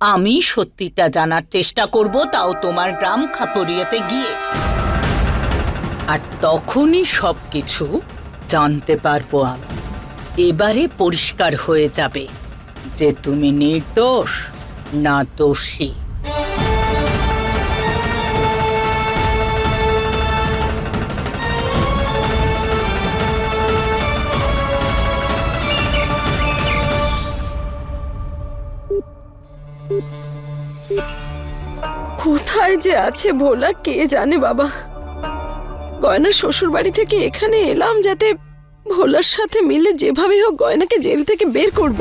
আমি সত্যিটা জানার চেষ্টা করব, তাও তোমার গ্রাম খাপড়িয়াতে গিয়ে। আর তখনই সব কিছু জানতে পারব আমি। এবারে পরিষ্কার হয়ে যাবে যে তুমি নির্দোষ না দোষী। কোথায় যে আছে ভোলা, কে জানে বাবা? গয়না শ্বশুর বাড়ি থেকে এখানে এলাম যাতে ভোলার সাথে মিলে যেভাবে হোক গয়নাকে জেল থেকে বের করব।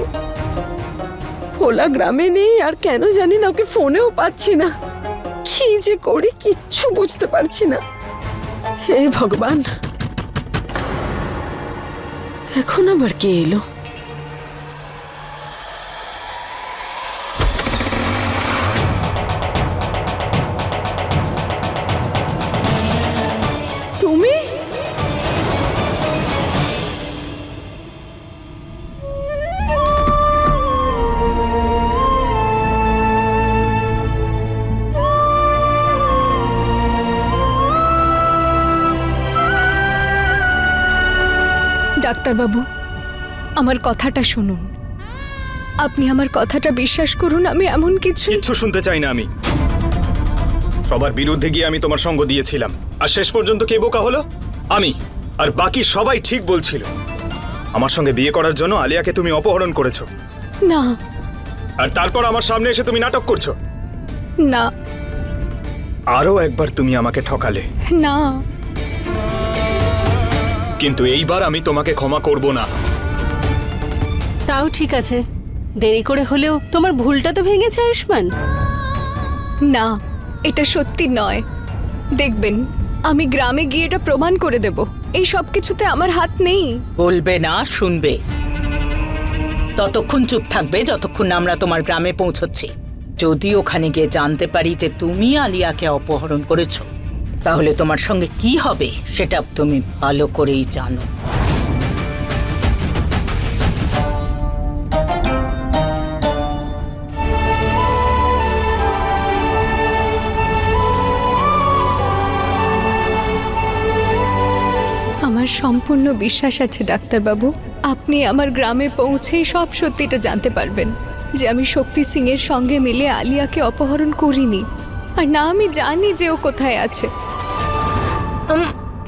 ভোলা গ্রামে নেই, আর কেন জানি না, ওকে ফোনেও পাচ্ছি না। কি যে করি কিচ্ছু বুঝতে পারছি না। হে ভগবান! এখন আবার কে এলো? ডাক্তারবাবু আমার কথাটা শুনুন। আপনি আমার কথাটা বিশ্বাস করুন আমি এমন কিছু কিচ্ছু শুনতে চাই না আমি। সবার বিরুদ্ধে গিয়ে আমি তোমার সঙ্গ দিয়েছিলাম। আর শেষ পর্যন্ত কে বোকা হলো? আমি। আর বাকি সবাই ঠিক বলছিল। আমার সঙ্গে বিয়ে করার জন্য আলিয়াকে তুমি অপহরণ করেছ। না। আর তারপর আমার সামনে এসে তুমি নাটক করছ। না। আরও একবার তুমি আমাকে ঠকালে। না। কিন্তু এইবার আমি তোমাকে ক্ষমা করব না। তাও ঠিক আছে। দেরি করে হলেও তোমার ভুলটা তো ভেঙেছে আয়ুষ্মান। না এটা সত্যি নয়। দেখবেন আমি গ্রামে গিয়ে এটা প্রমাণ করে দেব। এই সব কিছুতে আমার হাত নেই। বলবে না শুনবে। ততক্ষণ চুপ থাকবে যতক্ষণ না আমরা তোমার গ্রামে পৌঁছচ্ছি। যদি ওখানে গিয়ে জানতে পারি যে তুমি আলিয়াকে অপহরণ করেছ। তাহলে তোমার সঙ্গে কি হবে সেটা তুমি ভালো করেই জানো। আমার সম্পূর্ণ বিশ্বাস আছে, ডাক্তারবাবু। আপনি আমার গ্রামে পৌঁছেই সব সত্যিটা জানতে পারবেন। যে আমি শক্তি সিং এর সঙ্গে মিলে আলিয়াকে অপহরণ করিনি। আর না, আমি জানি যে ও কোথায় আছে।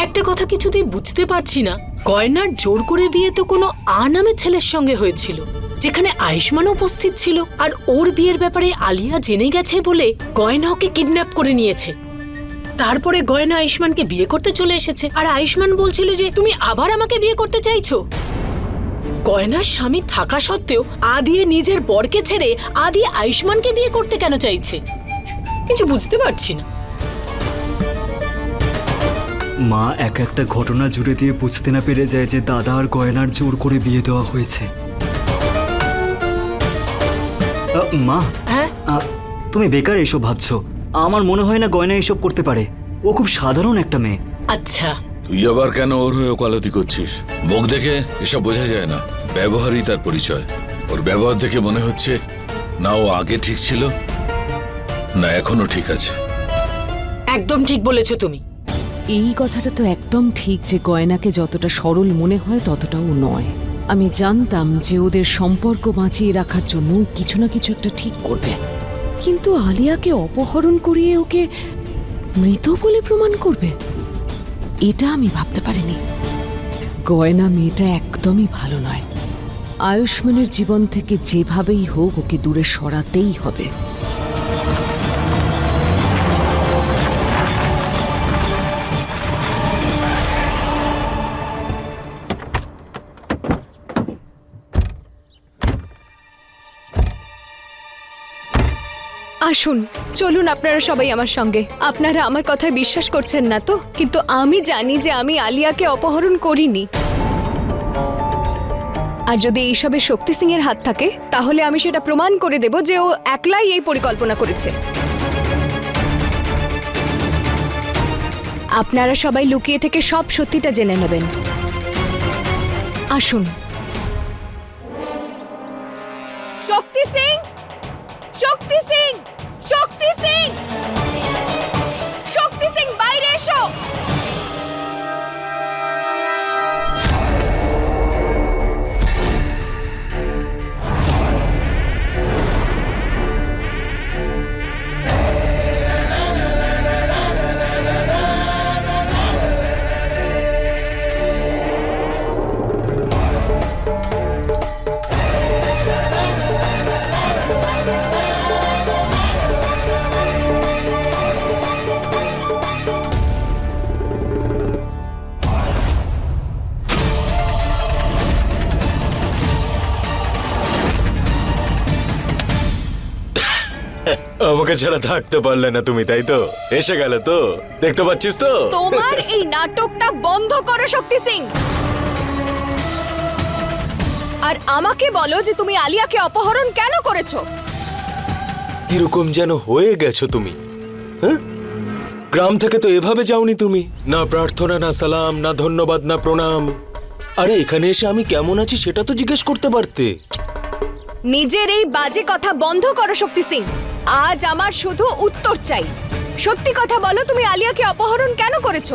একটা কথা কিছুতেই বুঝতে পারছি না। গয়নার জোর করে বিয়ে তো কোনো আ নামের ছেলের সঙ্গে হয়েছিল, যেখানে আয়ুষ্মান উপস্থিত ছিল আর ওর বিয়ের ব্যাপারে আলিয়া জেনে গেছে বলে গয়না ওকে কিডন্যাপ করে নিয়েছে। তারপরে গয়না আয়ুষ্মানকে বিয়ে করতে চলে এসেছে আর আয়ুষ্মান বলছিল যে, তুমি আবার আমাকে বিয়ে করতে চাইছো? গয়নার স্বামী থাকা সত্ত্বেও আদিয়ে নিজের বরকে ছেড়ে আদি আয়ুষ্মানকে বিয়ে করতে কেন চাইছে? কিছু বুঝতে পারছি না। মা এক একটা ঘটনা জুড়ে দিয়ে বুঝতে না পেরে যায় যে দাদা আর গয়নার জোর করে বিয়ে দেওয়া হয়েছে। আ, মা হ্যাঁ? আ, তুমি বেকার এসব ভাবছ। আমার মনে হয় না গয়না এসব করতে পারে। ও খুব সাধারণ একটা মেয়ে। আচ্ছা। তুই আবার কেন ওর হয়ে ওকালতি করছিস? মুখ দেখে এসব বোঝা যায় না। ব্যবহারই তার পরিচয়। ওর ব্যবহার দেখে মনে হচ্ছে না ও আগে ঠিক ছিল না এখনও ঠিক আছে। একদম ঠিক বলেছ তুমি। এই কথাটা তো একদম ঠিক যে গয়নাকে যতটা সরল মনে হয় ততটাও নয়। আমি জানতাম যে ওদের সম্পর্ক বাঁচিয়ে রাখার জন্য কিছু না কিছু একটা ঠিক করবে। কিন্তু আলিয়াকে অপহরণ করিয়ে ওকে মৃত বলে প্রমাণ করবে? এটা আমি ভাবতে পারিনি। গয়না মেয়েটা একদমই ভালো নয়। আয়ুষ্মানের জীবন থেকে যেভাবেই হোক ওকে দূরে সরাতেই হবে। আসুন, চলুন আপনারা সবাই আমার সঙ্গে। আপনারা আমার কথায় বিশ্বাস করছেন না তো? কিন্তু আমি জানি যে আমি আলিয়াকে অপহরণ করিনি। আর যদি এইসবে শক্তি সিং এর হাত থাকে, তাহলে আমি সেটা প্রমাণ করে দেব যে ও একলাই এই পরিকল্পনা করেছে। আপনারা সবাই লুকিয়ে থেকে সব সত্যিটা জেনে নেবেন। আসুন। আমাকে ছাড়া থাকতে পারলে না তুমি তাই তো? এসে গেলে তো? দেখতে পাচ্ছিস তো? তোমার এই নাটকটা বন্ধ করো শক্তি সিং। আর আমাকে বলো যে তুমি আলিয়াকে অপহরণ কেন করেছ? কীরকম যেন হয়ে গেছো তুমি হ্যাঁ? গ্রাম থেকে তো এভাবে যাওনি তুমি। না প্রার্থনা না সালাম না ধন্যবাদ না প্রণাম। আরে এখানে এসে আমি কেমন আছি সেটা তো জিজ্ঞেস করতে পারতে। নিজের এই বাজে কথা বন্ধ করো শক্তি সিং। আজ আমার শুধু উত্তর চাই। সত্যি কথা বলো তুমি আলিয়াকে অপহরণ কেন করেছ?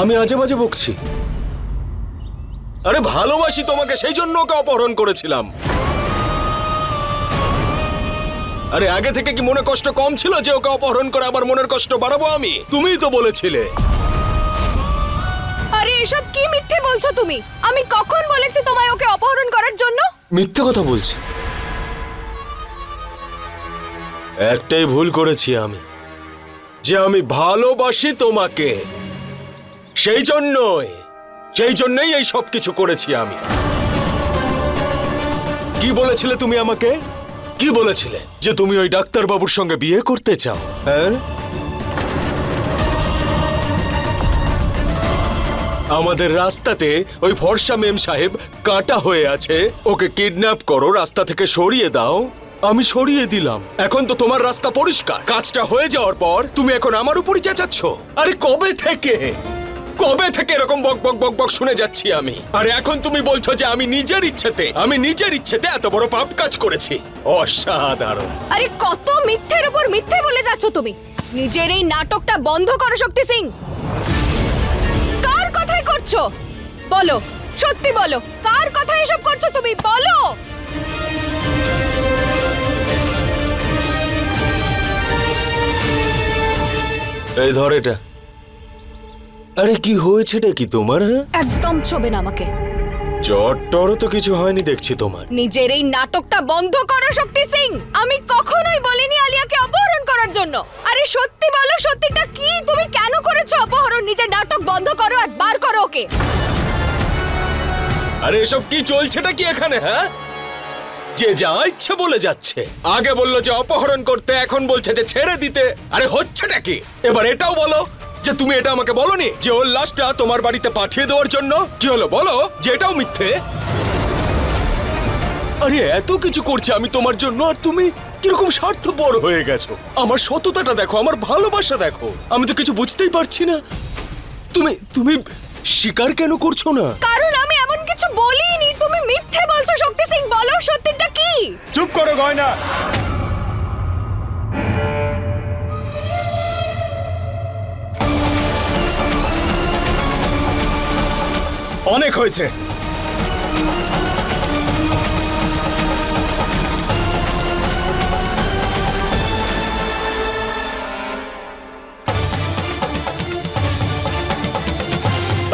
আমি আজে বাজে বকছি। আরে ভালোবাসি তোমাকে সেই জন্য ওকে অপহরণ করেছিলাম। আরে আগে থেকে কি মনে কষ্ট কম ছিল যে ওকে অপহরণ করে আবার মনের কষ্ট বাড়াবো আমি? তুমিই তো বলেছিলে। আরে এসব কি মিথ্যে বলছো তুমি? আমি কখন বলেছি তোমায় ওকে অপহরণ করার জন্য? মিথ্যে কথা বলছি। একটাই ভুল করেছি আমি, যে আমি ভালোবাসি তোমাকে। সেই জন্যই সেই জন্যই এই সব কিছু করেছি আমি। কি বলেছিলে তুমি আমাকে? কি বলেছিলে? যে তুমি ওই ডাক্তার বাবুর সঙ্গে বিয়ে করতে চাও হ্যাঁ? আমাদের রাস্তাতে ওই ফর্সা মেম সাহেব কাটা হয়ে আছে, ওকে কিডন্যাপ করো, রাস্তা থেকে সরিয়ে দাও। আমি সরিয়ে দিলাম। এখন তো তোমার রাস্তা পরিষ্কার। কাজটা হয়ে যাওয়ার পর তুমি এখন আমার উপরই চেঁচাচ্ছ। আরে কবে থেকে? কবে থেকে এরকম বক বক বক বক শুনে যাচ্ছি আমি? আর এখন তুমি বলছো যে আমি নিজের ইচ্ছেতে, আমি নিজের ইচ্ছেতে এত বড় পাপ কাজ করেছি। অসাধারণ। আরে কত মিথ্যের উপর মিথ্যে বলে যাচ্ছ তুমি? নিজের এই নাটকটা বন্ধ করো, শক্তি সিং। কার কথাই করছ? বলো, সত্যি বলো, কার কথা এসব করছ তুমি? বলো! এই ধর এটা। আরে কি হয়েছেটা কি তোমার হ্যাঁ? একদম ছবে না আমাকে। জ্বর টরও তো কিছু হয়নি দেখছি তোমার। নিজের এই নাটকটা বন্ধ করো শক্তি সিং! আমি কখনোই বলিনি আলিয়াকে অপহরণ করার জন্য। আরে সত্যি বলো সত্যিটা কি? তুমি কেন করেছ অপহরণ? নিজের নাটক বন্ধ করো আর বার করো ওকে। আরে এসব কি চলছেটা কি এখানে হ্যাঁ? যে যা ইচ্ছে বলে যাচ্ছে। আগে বলল যে অপহরণ করতে, এখন বলছে যে ছেড়ে দিতে। আরে হচ্ছেটা কি? এবার এটাও বলো যে তুমি এটা আমাকে বলনি যে ওর লাশটা তোমার বাড়িতে পাঠিয়ে দেওয়ার জন্য? কি হলো বলো যে এটাও মিথ্যে? আরে এত কিছু করছে আমি তোমার জন্য আর তুমি কীরকম স্বার্থপর হয়ে গেছো? আমার সততাটা দেখো, আমার ভালোবাসা দেখো। আমি তো কিছু বুঝতেই পারছি না। তুমি তুমি স্বীকার কেন করছ না? কারণ আমি এমন কিছু বলিনি তুমি মিথ্যে বলছো শক্তি সিং? বলো সত্যিটা কি? চুপ করো গয়না। অনেক হয়েছে।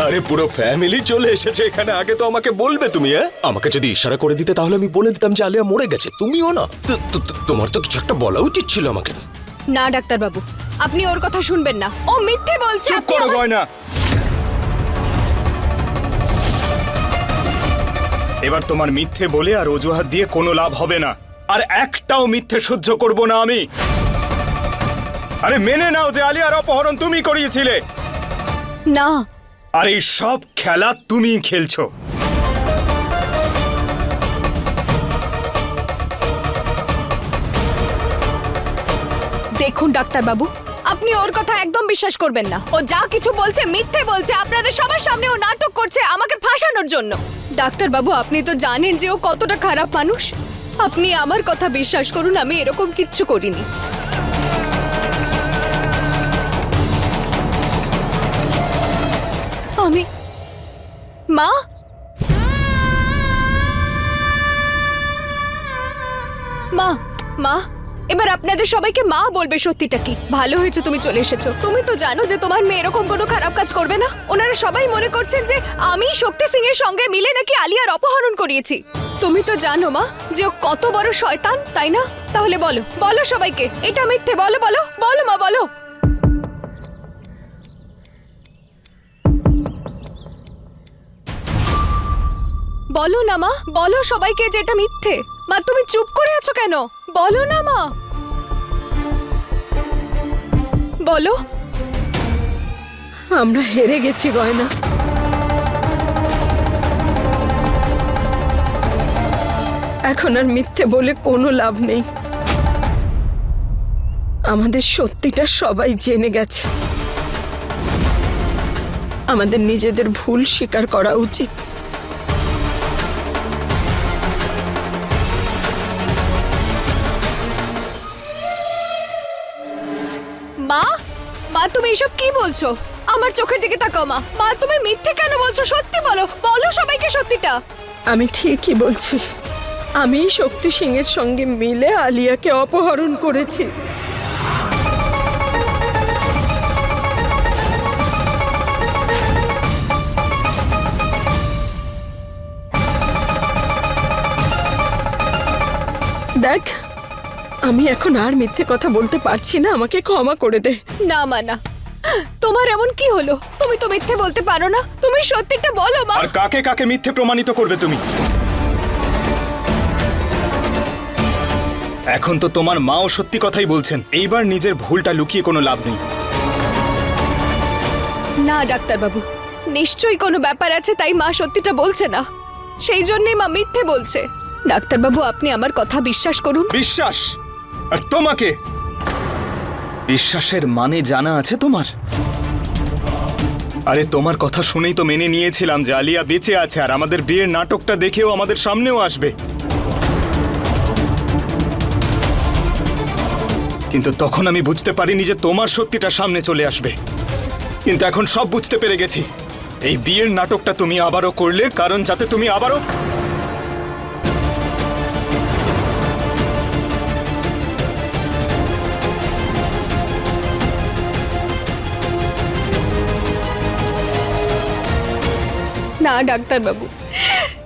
আরে পুরো ফ্যামিলি চলে এসেছে এখানে। আগে তো আমাকে বলবে তুমি হ্যাঁ? আমাকে যদি ইশারা করে দিতে তাহলে আমি বলে দিতাম যে আলিয়া মরে গেছে। তুমিও না। তোমার তো কিছু একটা বলা উচিত ছিল আমাকে। না ডাক্তার বাবু আপনি ওর কথা শুনবেন না। ও মিথ্যে বলছে চুপ করো গয়না। এবার তোমার মিথ্যে বলে আর অজুহাত দিয়ে কোনো লাভ হবে না। আর একটাও মিথ্যে সহ্য করব না আমি। আরে মেনে নাও যে আলিয়ার অপহরণ তুমি করিয়েছিলে। না আর এই সব খেলা তুমি খেলছো। দেখুন ডাক্তার বাবু আপনি ওর কথা একদম বিশ্বাস করবেন না। ও যা কিছু বলছে, মিথ্যে বলছে, আপনাদের সবার সামনে ও নাটক করছে আমাকে ফাঁসানোর জন্য। ডাক্তার বাবু আপনি তো জানেন যে ও কতটা খারাপ মানুষ। আপনি আমার কথা বিশ্বাস করুন, আমি এরকম কিচ্ছু করিনি। আমি মা মা মা এবার আপনাদের সবাইকে মা বলবে সত্যিটা কি? ভালো হয়েছে তুমি চলে এসেছ। তুমি তো জানো যে তোমার মেয়ে এরকম কোনো খারাপ কাজ করবে না। ওনারা সবাই মনে করছেন যে আমি শক্তি সিং এর সঙ্গে মিলে নাকি আলিয়ার অপহরণ করিয়েছি। তুমি তো জানো মা যে ও কত বড় শয়তান, তাই না? তাহলে বলো বলো সবাইকে, এটা মিথ্যে, বলো বলো বলো মা, বলো। বলো না মা, বলো সবাইকে যে এটা মিথ্যে। মা, তুমি চুপ করে আছো কেন? বলো না মা। বলো। আমরা হেরে গেছি, গয়না। এখন আর মিথ্যে বলে কোনো লাভ নেই। আমাদের সত্যিটা সবাই জেনে গেছে। আমাদের নিজেদের ভুল স্বীকার করা উচিত। বলছো? আমার চোখের দিকে তাকাও মা। মা তুমি মিথ্যে কেন বলছো? সত্যি বলো। বলো সবাইকে সত্যিটা। আমি ঠিকই বলছি। আমি শক্তি সিং এর সঙ্গে মিলে আলিয়াকে অপহরণ করেছি। দেখ আমি এখন আর মিথ্যে কথা বলতে পারছি না। আমাকে ক্ষমা করে দে। না মা না। তোমার এমন কি হলো? তুমি তো মিথ্যে বলতে পারো না। তুমি সত্যিটা বলো মা। আর কাকে কাকে মিথ্যে প্রমাণিত করবে তুমি? এখন তো তোমার মাও সত্যি কথাই বলছেন। এইবার নিজের ভুলটা লুকিয়ে কোনো লাভ নেই। না ডাক্তারবাবু নিশ্চয়ই কোনো ব্যাপার আছে তাই মা সত্যিটা বলছে না। সেই জন্যই মা মিথ্যে বলছে। ডাক্তারবাবু আপনি আমার কথা বিশ্বাস করুন। বিশ্বাস? আর তোমাকে? বিশ্বাসের মানে জানা আছে তোমার? আরে তোমার কথা শুনেই তো মেনে নিয়েছিলাম যে আলিয়া বেঁচে আছে আর আমাদের বিয়ের নাটকটা দেখেও আমাদের সামনেও আসবে। কিন্তু তখন আমি বুঝতে পারিনি যে তোমার সত্যিটা সামনে চলে আসবে। কিন্তু এখন সব বুঝতে পেরে গেছি। এই বিয়ের নাটকটা তুমি আবারও করলে, কারণ যাতে তুমি আবারও না ডাক্তারবাবু।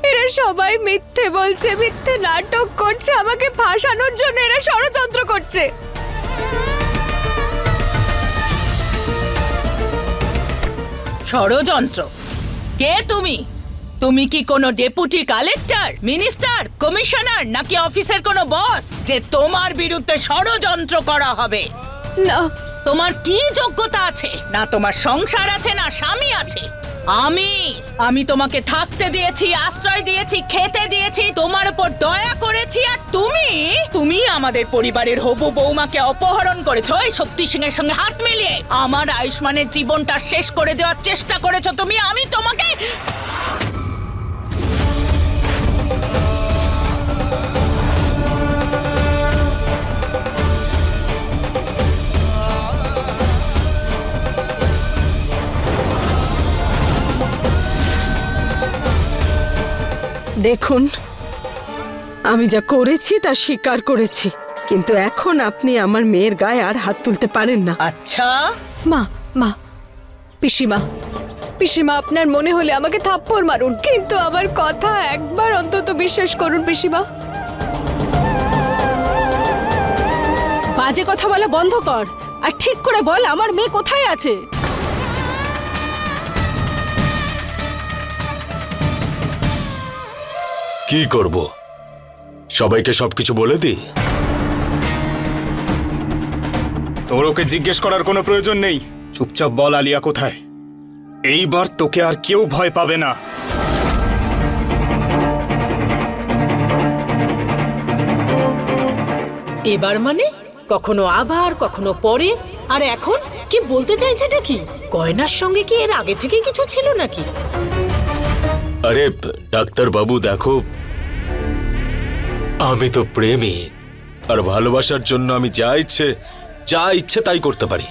এরা সবাই মিথ্যে বলছে মিথ্যে নাটক করছে আমাকে ফাঁসানোর জন্য এরা ষড়যন্ত্র করছে। ষড়যন্ত্র? কে তুমি? তুমি কি কোনো ডেপুটি কালেক্টর মিনিস্টার কমিশনার নাকি অফিসের কোনো বস যে তোমার বিরুদ্ধে ষড়যন্ত্র করা হবে? না। তোমার কি যোগ্যতা আছে? না তোমার সংসার আছে না স্বামী আছে। আমি আমি তোমাকে থাকতে দিয়েছি, আশ্রয় দিয়েছি, খেতে দিয়েছি, তোমার উপর দয়া করেছি, আর তুমি তুমি আমাদের পরিবারের হবু বৌমাকে অপহরণ করেছ। এই শক্তি সিং এর সঙ্গে হাত মিলিয়ে। আমার আয়ুষ্মানের জীবনটা শেষ করে দেওয়ার চেষ্টা করেছ তুমি, আমি তোমাকে দেখুন আমি যা করেছি তা স্বীকার করেছি কিন্তু এখন আপনি আমার মেয়ের গায়ে আর হাত তুলতে পারেন না। আচ্ছা? মা মা পিসিমা পিসিমা আপনার মনে হলে আমাকে থাপ্পড় মারুন কিন্তু আমার কথা একবার অন্তত বিশ্বাস করুন পিসিমা। বাজে কথা বলা বন্ধ কর আর ঠিক করে বল আমার মেয়ে কোথায় আছে। কি করব? সবাইকে সবকিছু বলে দিই। তোর ওকে জিজ্ঞেস করার কোনো প্রয়োজন নেই। চুপচাপ বল আলিয়া কোথায়? এইবার তোকে আর কেউ ভয় পাবে না। এবার মানে? কখনো আবার কখনো পরে? আর এখন? কি বলতে চাইছে এটা কি? গয়নার সঙ্গে কি এর আগে থেকে কিছু ছিল নাকি? আরে ডাক্তার বাবু দেখো আমি তো প্রেমী। আর ভালোবাসার জন্য আমি যা ইচ্ছে যা ইচ্ছে তাই করতে পারি।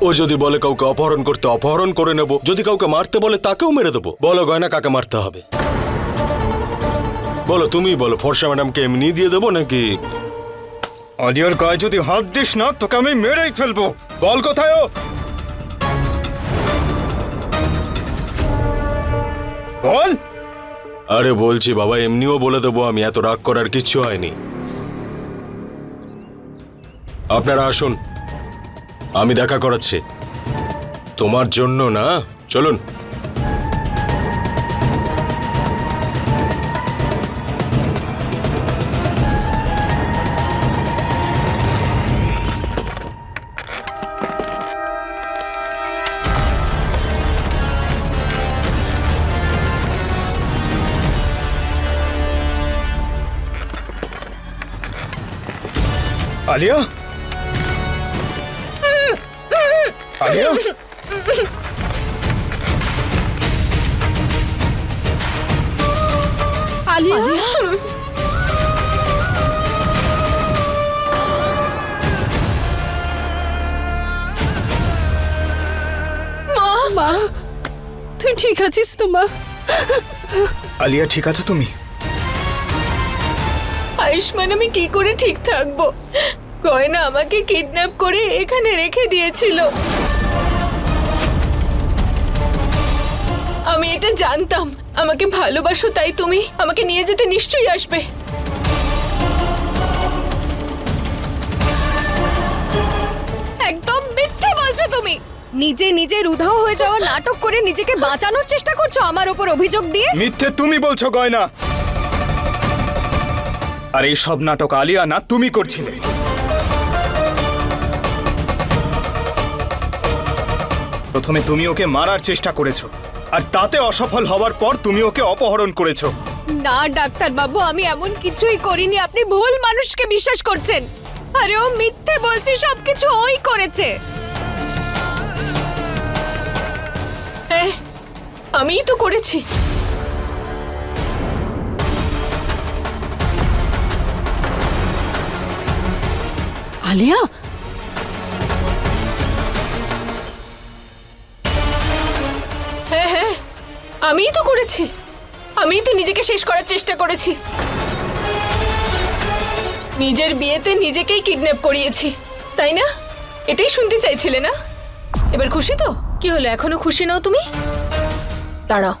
ও যদি বলে কাউকে অপহরণ করতে অপহরণ করে নেব যদি কাউকে মারতে বলে তাকেও মেরে দেবো। বলো গয়না কাকে মারতে হবে? বলো তুমি বলো ফর্সা ম্যাডামকে এমনি দিয়ে দেবো নাকি? আলিয়ার গায়ে যদি হাত দিস না তোকে আমি মেরেই ফেলব। বল কোথায় ও? বল! আরে বলছি বাবা, এমনিও বলে দেবো আমি, এত রাগ করার কিচ্ছু হয়নি। আপনারা আসুন। আমি দেখা করাচ্ছি। তোমার জন্য না? চলুন। আলিয়া আলিয়া আলিয়া মা। মা তুই ঠিক আছিস তো মা? আলিয়া ঠিক আছে তুমি? আয়ুষ্মান আমি কি করে ঠিক থাকব? গয়না আমাকে কিডন্যাপ করে এখানে রেখে দিয়েছিল। আমি এটা জানতাম। আমাকে ভালোবাসো তাই তুমি আমাকে নিয়ে যেতে নিশ্চয়ই আসবে। একদম মিথ্যে বলছো তুমি! নিজে নিজের উধাও হয়ে যাওয়া নাটক করে নিজেকে বাঁচানোর চেষ্টা করছ আমার ওপর অভিযোগ দিয়ে? মিথ্যে তুমি বলছো, গয়না! আর এই সব নাটক আলিয়া না, তুমি করছিলে। প্রথমে তুমি ওকে মারার চেষ্টা করেছ, আর তাতে অসফল হওয়ার পর তুমি ওকে অপহরণ করেছ। না ডাক্তার বাবু আমি এমন কিছুই করিনি। আপনি ভুল মানুষকে বিশ্বাস করছেন। আরে ও মিথ্যে বলছে, সবকিছু ওই করেছে। হ্যাঁ আমিই তো করেছি। আলিয়া আমিই তো করেছি। আমিই তো নিজেকে শেষ করার চেষ্টা করেছি। নিজের বিয়েতে নিজেকেই কিডন্যাপ করিয়েছি তাই না? এটাই শুনতে চাইছিলে না? এবার খুশি তো? কি হলো এখনও খুশি নাও তুমি? দাঁড়াও।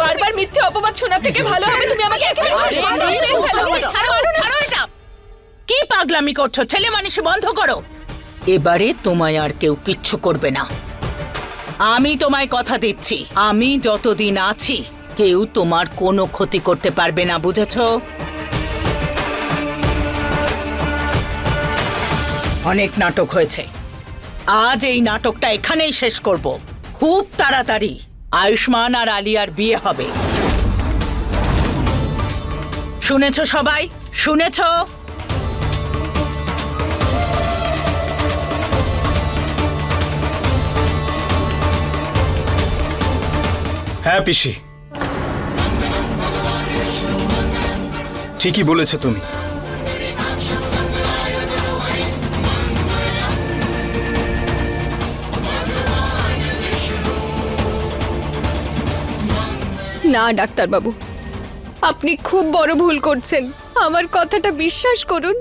বারবার মিথ্যে অপবাদ শোনার থেকে ভালো হবে তুমি আমাকে এক্ষুনি শেষ করে দাও, মেরে ফেলো। ছাড়ো ছাড়ো এটা। কি পাগলামি করছ? ছেলে মানুষ বন্ধ করো। এবারে তোমায় আর কেউ কিচ্ছু করবে না। আমি তোমায় কথা দিচ্ছি। আমি যতদিন আছি কেউ তোমার কোনো ক্ষতি করতে পারবে না বুঝেছ? অনেক নাটক হয়েছে। আজ এই নাটকটা এখানেই শেষ করব। খুব তাড়াতাড়ি। আয়ুষ্মান আর আলিয়ার বিয়ে হবে। শুনেছ সবাই? শুনেছ? হ্যাঁ পিসি। ঠিকই বলেছ তুমি। না, ডাক্তারবাবু। আপনি খুব বড় ভুল করছেন। আমার কথাটা বিশ্বাস করুন।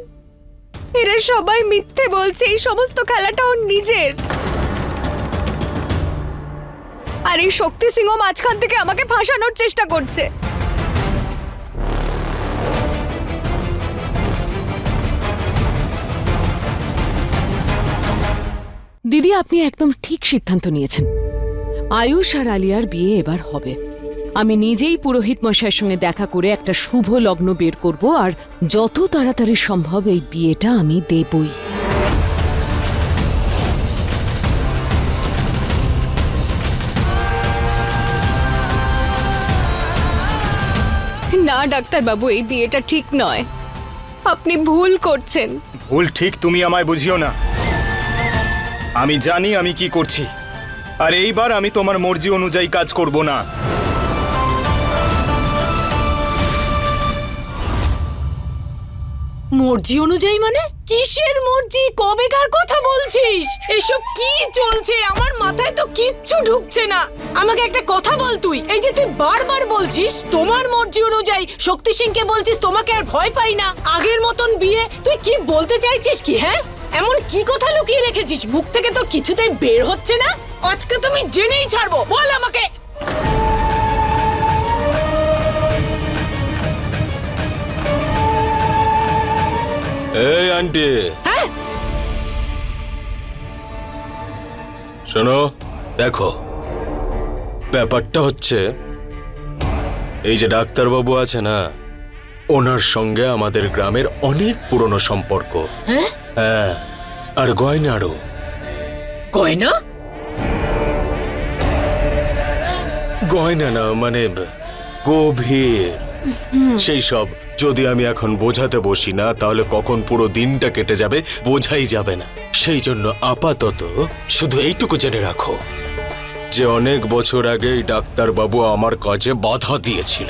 এরা সবাই মিথ্যে বলছে, এই সমস্ত খেলাটা ওর নিজের। আর এই শক্তি সিংহ মাঝখান থেকে আমাকে ফাঁসানোর চেষ্টা করছে। দিদি, আপনি একদম ঠিক সিদ্ধান্ত নিয়েছেন। আয়ুষ আর আলিয়ার বিয়ে এবার হবে। আমি নিজেই পুরোহিত মশাইয়ের সঙ্গে দেখা করে একটা শুভ লগ্ন বের করব আর যত তাড়াতাড়ি সম্ভব এই বিয়েটা আমি দেবই। না ডাক্তারবাবু এই বিয়েটা ঠিক নয়। আপনি ভুল করছেন। ভুল ঠিক তুমি আমায় বুঝিও না। আমি জানি আমি কি করছি। আর এইবার আমি তোমার মর্জি অনুযায়ী কাজ করব না। মর্জি অনুযায়ী মানে? কিসের মর্জি? কবেকার কথা বলছিস? এসব কি চলছে? আমার মাথায় তো কিচ্ছু ঢুকছে না। আমাকে একটা কথা বল তুই। এই যে তুই বারবার বলছিস, তোমার মর্জি অনুযায়ী শক্তি সিংকে বলছিস, তোমাকে আর ভয় পাই না। আগের মতন বিয়ে, তুই কি বলতে চাইছিস কি হ্যাঁ? এমন কি কথা লুকিয়ে রেখেছিস? মুখ থেকে তো কিছুতেই বের হচ্ছে না? আজকে তুমি জেনেই ছাড়বো। বল আমাকে! এই আন্টি। হ্যাঁ? শোনো দেখো ব্যাপারটা হচ্ছে এই যে ডাক্তারবাবু আছে না ওনার সঙ্গে আমাদের গ্রামের অনেক পুরনো সম্পর্ক। হ্যাঁ? হ্যাঁ আর গয়নারও। গয়না? গয়না না মানে গভীর সেই সব। যদি আমি এখন বোঝাতে বসি না তাহলে কখন পুরো দিনটা কেটে যাবে বোঝাই যাবে না। সেই জন্য আপাতত শুধু এইটুকু জেনে রাখো যে অনেক বছর আগে এই ডাক্তারবাবু আমার কাজে বাধা দিয়েছিল।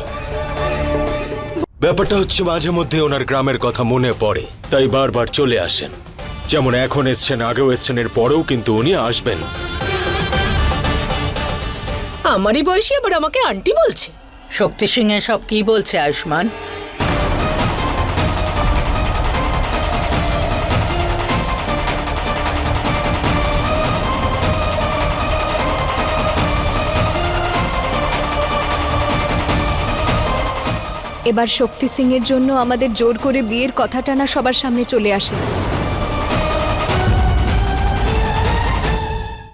ব্যাপারটা হচ্ছে মাঝে মধ্যে ওনার গ্রামের কথা মনে পড়ে তাই বারবার চলে আসেন। যেমন এখন এসছেন আগেও এসছেন এর পরেও কিন্তু উনি আসবেন। আমারই বয়সী আবার আমাকে আন্টি বলছে। শক্তি সিং সব কি বলছে আয়ুষ্মান? এবার শক্তি সিং এর জন্য আমাদের জোর করে বিয়ের কথা টানা সবার সামনে চলে আসে।